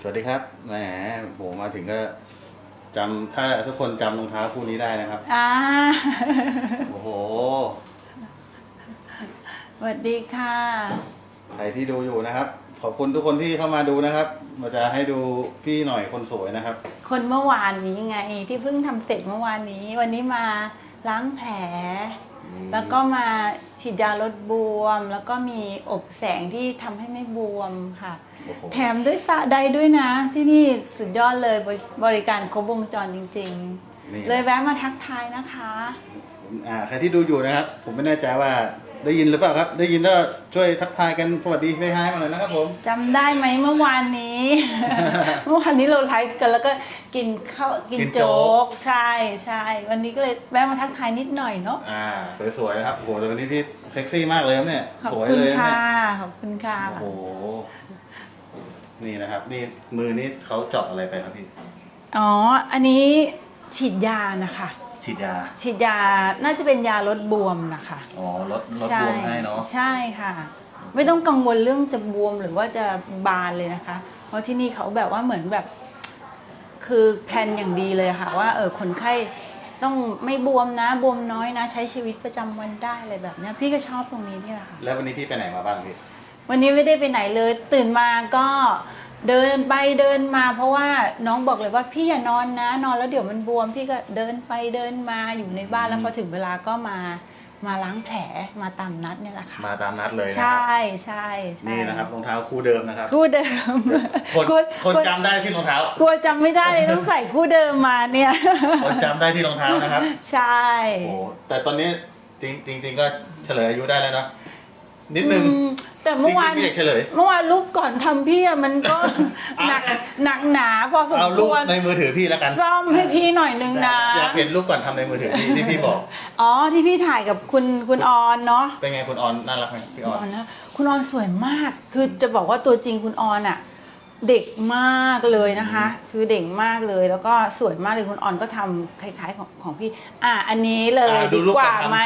สวัสดีครับ แหมโหมาถึงก็จำถ้าทุกคนจำรองเท้าคู่นี้ได้นะครับ อ่าโอ้โห สวัสดีค่ะ ใครที่ดูอยู่นะครับ ขอบคุณทุกคนที่เข้ามาดูนะครับมาจะให้ดูพี่หน่อยคนสวยนะครับ คนเมื่อวานนี้ไง ที่เพิ่งทำเสร็จเมื่อวานนี้ วันนี้มาล้างแผลอืม แล้วก็มาฉีดยาลดบวม แล้วก็มีอบแสงที่ทำให้ไม่บวมค่ะ โอ้โหแถมด้วยสระใดด้วยนะ ที่นี่สุดยอดเลยบริบริการครบวงจรจริงนี่ ๆ เลยแวะมาทักทายนะคะ อ่าใครที่ดูอยู่นะครับ ผมไม่แน่ใจว่าได้ยินหรือเปล่าครับ ได้ยินก็ช่วยทักทายกันสวัสดีให้ายๆมาหน่อยนะครับผม จำได้ไหมเมื่อวานนี้ เมื่อวานนี้เราไลฟ์กันแล้วก็กินข้าวกินกินโจ๊โจ๊ก กใช่ใช่วันนี้ก็เลยแวะมาทักทายนิดหน่อยเนาะอ่า สวยๆนะครับโอ้โหแต่วันนี้พี่เซ็กซี่มากเลยครับเนี่ย ขอบสวยคุณเลยนะค่ะเนี่ยขอบคุณค่ะ โอ้โหนี่นะครับ นี่มือนี่เขาเจาะอะไรไปครับพี่ อ๋อ อันนี้ฉีดยานะคะ ฉีดยา ฉีดยาน่าจะเป็นยาลดบวมนะคะอ๋อลดลดบวมให้เนาะใช่ค่ะ ไม่ต้องกังวลเรื่องจะบวมหรือว่าจะบานเลยนะคะ เพราะที่นี่เขาแบบว่าเหมือนแบบ คือแพลนอย่างดีเลยค่ะ ว่าเออคนไข้ต้องไม่บวมนะบวมน้อยนะ ใช้ชีวิตประจำวันได้อะไรแบบเนี้ยพี่ก็ชอบตรงนี้นี่แหละค่ะ แล้ววันนี้พี่ไปไหนมาบ้างพี่ วันนี้ไม่ได้ไปไหนเลย ตื่นมาก็ เดินไปเดินมา เพราะว่าน้องบอกเลยว่าพี่อย่านอนนะ นอนแล้วเดี๋ยวมันบวม พี่ก็เดินไปเดินมาอยู่ในบ้านแล้วพอถึงเวลาก็มามาล้างแผลมาตามนัดเนี่ยแหละค่ะมาตามนัดเลยนะคใช่รับใช่ใช่นี่นะครับรองเท้าคู่เดิมนะครับคู่เดิมคนกลัวคนกลัวจำได้ที่รองเท้า กลัวจำไม่ได้เลยต้องใส่คู่เดิมมาเนี่ยคนจำได้ที่รองเท้านะครับใช่โอ้แต่ตอนนี้จริงจริงจริงก็เฉลยอายุได้แล้วเนาะนิดนึง อืม แต่เมื่อวานจริงๆพี่อยากเฉลย เมื่อวานรูปก่อนทำพี่อะมันก็ หนักหนักหนาพอสมเอารูคปวรในมือถือพี่แล้วกัน ซ่อมให้พี่หน่อยนึงนะ อยากเห็นรูปก่อนทำในมือถือพี่ที่พี่บอก อ๋อที่พี่ถ่ายกับคุณคุณออนเนาะเป็นไงคุณออนน่ารักไหมพี่คุอณออน อนนะคุณออนสวยมาก คือจะบอกว่าตัวจริงคุณออนอะ เด็กมากเลยนะคะ คือเด็กมากเลยแล้วก็สวยมากเลยคุณออนก็ทำคล้ายๆของของพี่ อะอันนี้เลยอ่าดูดีรูปกว่าก่อนทำไหม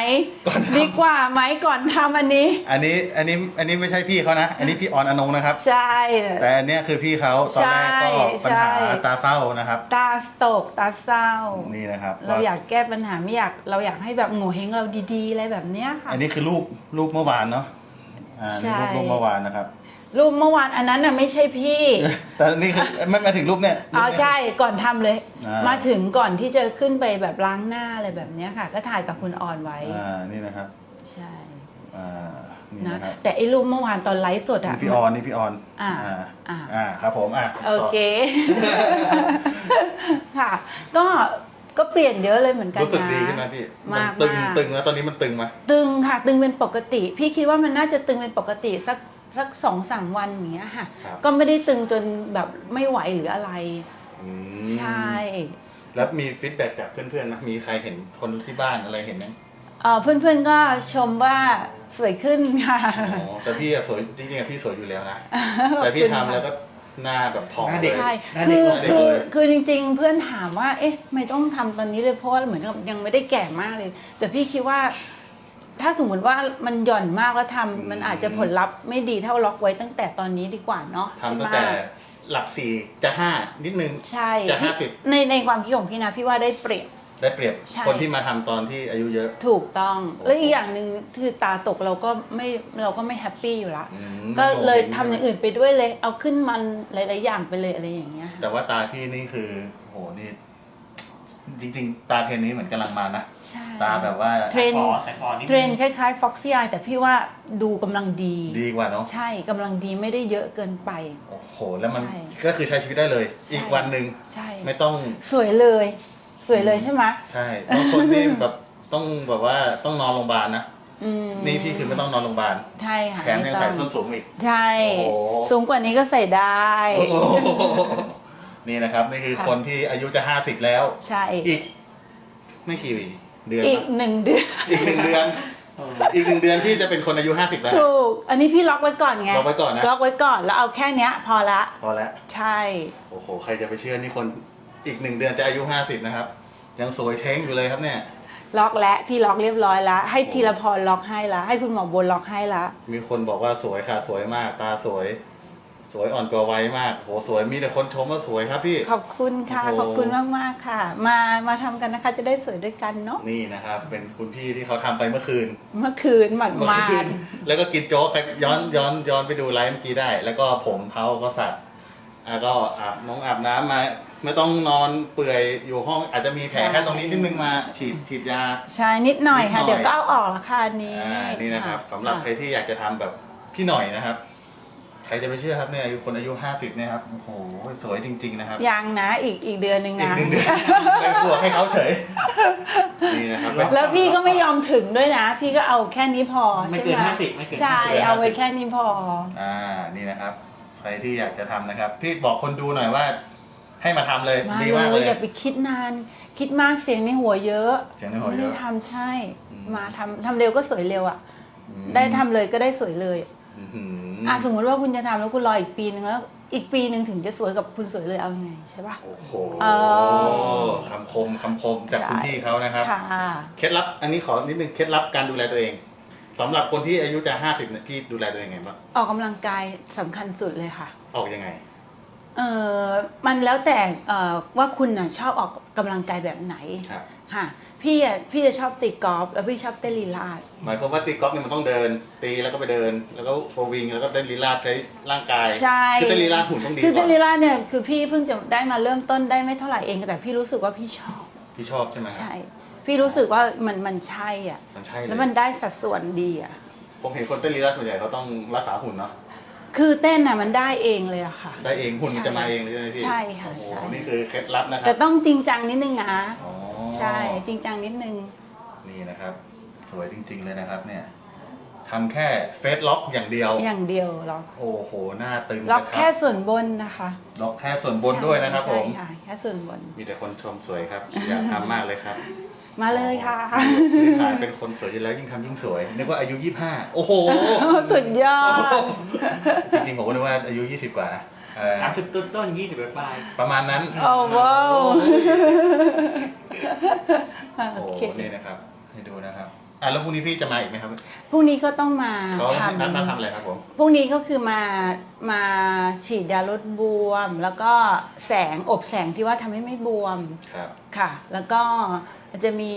ก่อนทำ ดีกว่าไหมก่อนทำอันนี้ อันนี้อันนี้อันนี้ไม่ใช่พี่เขานะ อันนี้พี่ออนอนงนะครับ ใช่ แต่อันเนี้ยคือพี่เขาตอนแรกก็ใช่ปัญหาใช่ ตาเฝ้านะครับ ตาสโตกตาเศร้า นี่นะครับเราอยากแก้ปัญหาไม่อยากเราอยากให้แบบโง่เฮงเราดีๆอะไรแบบเนี้ยค่ะ อันนี้คือรูปรูปเมื่อวานเนาะอ่าใช่ นี่รูปรูปเมื่อวานนะครับ รูปเมื่อวานอันนั้นน่ะไม่ใช่พี่ แต่นี่คือไม่มาถึงรูปเนี่ยรูปอ๋อเนี่ย ใช่ก่อนทำเลย อ่าม มาถึงก่อนที่จะขึ้นไปแบบล้างหน้าอะไรแบบเนี้ยค่ะ ก็ถ่ายกับคุณออนไว้ อ่านี่นะครับใช่อ่านี่นะนะครับแต่ไอ้รูปเมื่อวานตอนไลฟ์สดนี่อะพี่ออนนี่พี่ออนอ่าอ่าอ่า อ่าครับผมอะโอเค ค่ะ ก็ก็เปลี่ยนเยอะเลยเหมือนกันรู้สึกนะดีขึ้นไหมพี่มากนตึงมาก ตึงแล้วตอนนี้มันตึงไหม ตึงค่ะ ตึงเป็นปกติ พี่คิดว่ามันน่าจะตึงเป็นปกติสัก สักสองสามวันอย่างเงี้ยค่ะ ครับ ก็ไม่ได้ตึงจนแบบไม่ไหวหรืออะไร อืมใช่แล้วมีฟีดแบ็กจากเพื่อนๆนะมีใครเห็นคนที่บ้านอะไรเห็นไหมเอ่อเพื่อนๆก็ชมว่าสวยขึ้นค่ะอ๋อแต่พี่อะสวยจริงๆอะพี่สวยอยู่แล้วนะ แต่พี่ทำแล้วก็หน้าแบบผ่องหน้าเลเด็ยกใช่หน้าคืเด็กอหน้าเด็กคือเลย คือจริง ๆ เพื่อนถามว่า เอ๊ะ ไม่ต้องทำตอนนี้เลยเพราะว่าเหมือนกับยังไม่ได้แก่มากเลย แต่พี่คิดว่า ถ้าสมมติว่ามันหย่อนมากแล้วทำมันอาจจะผลลัพธ์ไม่ดีเท่าล็อกไว้ตั้งแต่ตอนนี้ดีกว่าเนาะทำตั้งใช่แต่ไหมหลักสี่จะห้านิดนึงใช่จะพี่50ในในความคิดของพี่นะพี่ว่าได้เปรียบได้เปรียบใช่คนที่มาทำตอนที่อายุเยอะ ถูกต้องโอ้โหแล้วอีกอย่างหนึ่งคือตาตกเราก็ไม่เราก็ไม่แฮปปี้อยู่ละอืมก็เลยโทำอย่างอื่นไปด้วยเลย เอาขึ้นมันหลาย ๆ อย่างไปเลยอะไรอย่างเงี้ยค่ะแต่ว่าตาพี่นี่คือโหนี่ จริงๆ ตาเทรนนี้เหมือนกำลังมานะ ใช่ ตาแบบว่าเทรนขอใส่คอนิดเทรนคล้ายๆ Foxy Eye แต่พี่ว่าดูกำลังดี ดีกว่าเนาะใช่กำลังดีไม่ได้เยอะเกินไป โอ้โห แล้วมันใช่ก็คือใช้ชีวิตได้เลย ใช่ อีกวันหนึ่งใช่ ไม่ต้อง สวยเลย สวยเลยใช่ไหมใช่บางคนนี่ แบบต้องแบบว่าต้องนอนโรงพยาบาลนะ อืมนี่พี่คือไม่ต้องนอนโรงพยาบาล ใช่ค่ะแถมยังใส่ส้นสูงอีก ใช่ โอ้โห สูงกว่านี้ก็ใส่ได้ โอ้โห นี่นะครับนี่คือค่ะ คนที่อายุจะห้าสิบแล้ว ใช่ อีก ไม่กี่เดือนอีกนะหนึ่งเดือน อีกหนึ่งเดือนอีกหนึ่งเดือนพี่จะเป็นคนอายุห้าสิบแล้ว ถูก อันนี้พี่ล็อกไว้ก่อนไงล็อกไว้ก่อนนะ ล็อกไว้ก่อนแล้วเอาแค่เนี้ย พอละ พอแล้ว ใช่ โอ้โห ใครจะไปเชื่อนี่คนอีกหนึ่งเดือนจะอายุห้าสิบนะครับ ยังสวยเช้งอยู่เลยครับเนี่ย ล็อกแล้วพี่ล็อกเรียบร้อยแล้วให้ธีรพรล็อกให้ละให้คุณหมอโบนล็อกให้ละ มีคนบอกว่าสวยค่ะ สวยมาก ตาสวย สสวยอ่อนกว่าวัยมากโหสวยมีแต่คนชมว่าสวยครับพี่ ขอบคุณค่ะ โอ้โห ขอบคุณมากๆค่ะ มามาทำกันนะคะจะได้สวยด้วยกันเนาะนี่นะครับ เป็นคุณพี่ที่เขาทำไปเมื่อคืนเมื่อคืนหมันเมื่อมาคืน นแล้วก็กินโจ๊กใครย้อนย้อนย้อนไปดูไลฟ์เมื่อกี้ได้ แล้วก็ผมเผาก็สัตว์อะก็อาบน้องอาบน้ำมา ไม่ต้องนอนเปื่อยอยู่ห้องอาจจะมีแผลแค่ตรงนี้นิดนึงมาฉีดฉีดยา ใช่นิดหน่อยค่ะ นิดหน่อย เดี๋ยวก็เอาออกแล้วค่ะอันนี้อ่านี่นะครับสำหรับใครที่อยากจะทำแบบพี่หน่อยนะครับ ใครจะไปเชื่อครับเนี่ยอายุคนอายุห้าสิบเนี่ยครับโอ้โหสวยจริง ๆ นะครับยังนะอีกอีกเดือนหนึ่งอีกนะ หนึ่งเดือนไปบวกให้เขาเฉยนี่นะครับ แล้วพี่ก็ไม่ยอมถึงด้วยนะ พี่ก็เอาแค่นี้พอไม่ใช่เกินไหมห้าสิบไม่เกินใช่50เอาไว้แค่นี้พอ อ่านี่นะครับ ใครที่อยากจะทำนะครับ พี่บอกคนดูหน่อยว่า ให้มาทำเลยมาดีเลมากเลยย อย่าไปคิดนาน คิดมากเสียงในหัวเยอะเสียงในหัวเยอะไม่ได้ทำใช่ อืม มาทำทำเร็วก็สวยเร็วอะ อืมได้ทำเลยก็ได้สวยเลย อื้อหือ อะสมมติว่าคุณจะทำแล้วคุณรออีกปีหนึ่งแล้ว อีกปีหนึ่งถึงจะสวยกับคุณสวยเลยเอายังไงใช่ปะ โอ้โหเออ คำคมคำคมจากคุณพี่เขานะครับ ค่ะเคล็ดลับ อันนี้ขอนิดนึงเคล็ดลับการดูแลตัวเองสำหรับคนที่อายุจะห้าสิบเนี่ยพี่ดูแลตัวเองไงบ้างออกกำลังกายสำคัญสุดเลยค่ะ ออกยังไง เออมันแล้วแต่เอ่อว่าคุณน่ะชอบออกกำลังกายแบบไหน ครับ ค่ะพี่อะพี่จะชอบตีกอล์ฟแล้วพี่ชอบเต้นลีลาดหมายความว่าตีกอล์ฟเนี่ยมันต้องเดิน ตีแล้วก็ไปเดิน แล้วก็โฟวิงแล้วก็เต้นลีลาดใช้ร่างกายใช่คือเต้นลีลาดหุ่นต้องดีคือก่เต้อนนลีลาดเนี่ยคือพี่เพิ่งจะได้มาเริ่มต้นได้ไม่เท่าไหร่เองแต่พี่รู้สึกว่าพี่ชอบ พี่ชอบใช่ไหมครับใช่ พี่รู้สึกว่ามันมันใช่อะมันใช่เลยแล้วมันได้สัดส่วนดีอะผมเห็นคนเต้นลีลาดส่วนใหญ่เขาต้องรักษาหุ่นเนาะคือเต้นน่ะมันได้เองเลยอะค่ะ ได้เองหุ่นมันจะมาเองเลยใช่ไหมพี่ใช่ค่ะโอ้โหใช่นี่คือเคล็ดลับนะครัแต่ต้องจริงจังนิดนึงนะอ๋อ ใช่จริงจังนิดนึง นี่นะครับ สวยจริง ๆ เลยนะครับ เนี่ยทำแค่เฟซล็อกอย่างเดียว อย่างเดียวล็อกโอ้โหหน้าตึงล็อกนะแค่รับส่วนบนนะคะ ล็อกแค่ส่วนบนด้วยนะครับผมใช่ค่ะแค่ส่วนบน มีแต่คนชมสวยครับ อยากทำมากเลยครับ มาเลยค่ะพื้นฐานเป็นคนสวยอยู่แล้วยิ่งทำยิ่งสวย นึกว่าอายุ 25 โอ้โห สุดยอด จริงๆผมก็นึกว่าอายุ 20 กว่านะ เออสามสิบต้นต้นยี่สิบปลายประมาณนั้นโอ้ว้าวโอ้โอโหเคนี่นะครับให้ดูนะครับอะแล้วพรุ่งนี้พี่จะมาอีกไหมครับพรุ่งนี้ก็ต้องมาเขาทนัดมาทำำอะไรครับผมพรุ่งนี้ก็คือมามาฉีดยาลดบวม แล้วก็แสงอบแสงที่ว่าทำให้ไม่บวมครับค่ะ แล้วก็จะมี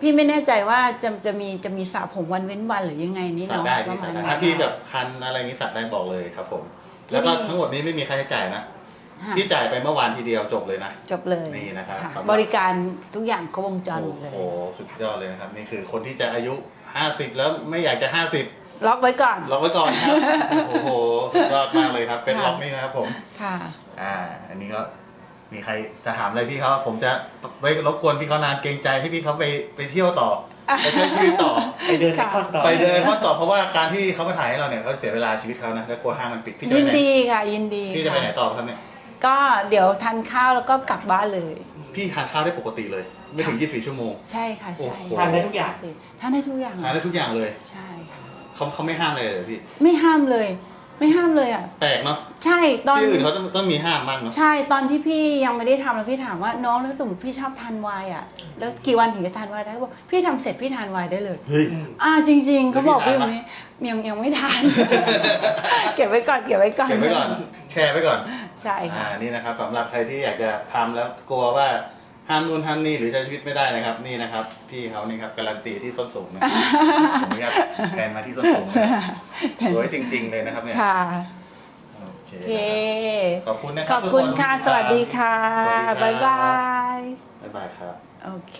พี่ไม่แน่ใจว่าจะจะมีจะมีสระผมวันเว้นวันหรือยังไงนี่สักเนาะได้ปพี่ระมาสัณกได้นั้นถ้าพี่แบบคันอะไรอย่างนี้สักได้บอกเลยครับผม แล้วก็ทั้งหมดนี้ไม่มีค่าใช้จ่ายนะ ค่ะพี่จ่ายไปเมื่อวานทีเดียวจบเลยนะ จบเลยนี่นะครับค่ะสำหรับ บริการทุกอย่างครบวงจรหมดเลยโอ้โหสุดยอดเลยนะครับ นี่คือคนที่จะอายุ 50 แล้วไม่อยากจะ 50ล็อกไว้ก่อน ล็อกไว้ก่อนครับ โอ้โหสุดยอดมากเลยครับเป็นล็อกนี่นะครับผม ค่ะ อ่า อันนี้ก็มีใครจะถามอะไรพี่เขาผมจะไม่รบกวนพี่เขานานเกรงใจให้พี่เขาไปไปเที่ยวต่อ ไปใช้ชีวิตต่อๆไปเดินในค่ะคอนต่อไปเดินเพราะต่อเพราะว่าการที่เขามาถ่ายให้เราเนี่ยเขาเสียเวลาชีวิตเขานะแล้วกลัวห้างมันปิดพี่จะยิไปนไหนดีค่ะ ยินดีพี่จะไปไหนค่ต่อครับเนี่ยก็เดี๋ยวทานข้าวแล้วก็กลับบ้านเลย พี่ทานข้าวได้ปกติเลย ไม่ถึง 24 ชั่วโมง ใช่ค่ะใช่โอ้โห ทานได้ทุกอย่าง ทานได้ทุกอย่างทานได้ทุกอย่างเลยใช่ค่ะเขาเขาไม่ห้ามเลยเหรอพี่ ไม่ห้ามเลย ไม่ห้ามเลยอะ แปลกเนาะใช่ตอนที่อื่นเขาต้องต้องมีห้ามบ้างเนาะใช่ตอนที่พี่ยังไม่ได้ทำแล้วพี่ถามว่าน้องแล้วสมมติพี่ชอบทานไวน์อะ แล้วกี่วันถึงจะทานไวน์ได้เขาบอกพี่ทำเสร็จพี่ทานไวน์ได้เลย เฮ้ยอืมอ่าจริง ๆเขาบอกแล้พี่วพี่แบบนี้ยังยังไม่ทาน เก็บไว้ก่อนเก็บไว้ก่อนเก็บไว้ก่อน แชร์ไว้ก่อน ใช่อ่าค่ะนี่นะครับสำหรับใครที่อยากจะทำแล้วกลัวว่า ห้ามนู่นห้ามนี่หรือใช้ชีวิตไม่ได้นะครับ นี่นะครับ พี่เขานี่ครับการันตีที่ส้นสูงนะผมอนุญาตแทนมาที่ส้นสูงนะสวยจริง ๆ เลยนะครับเนี่ยค่ะโอเคโอเค ขอบคุณนะคขรับอบคุณทุกนค่ะสวัสดีค่ะ สวัสดีครับบ๊ายบาย บ๊ายบายครับ โอเค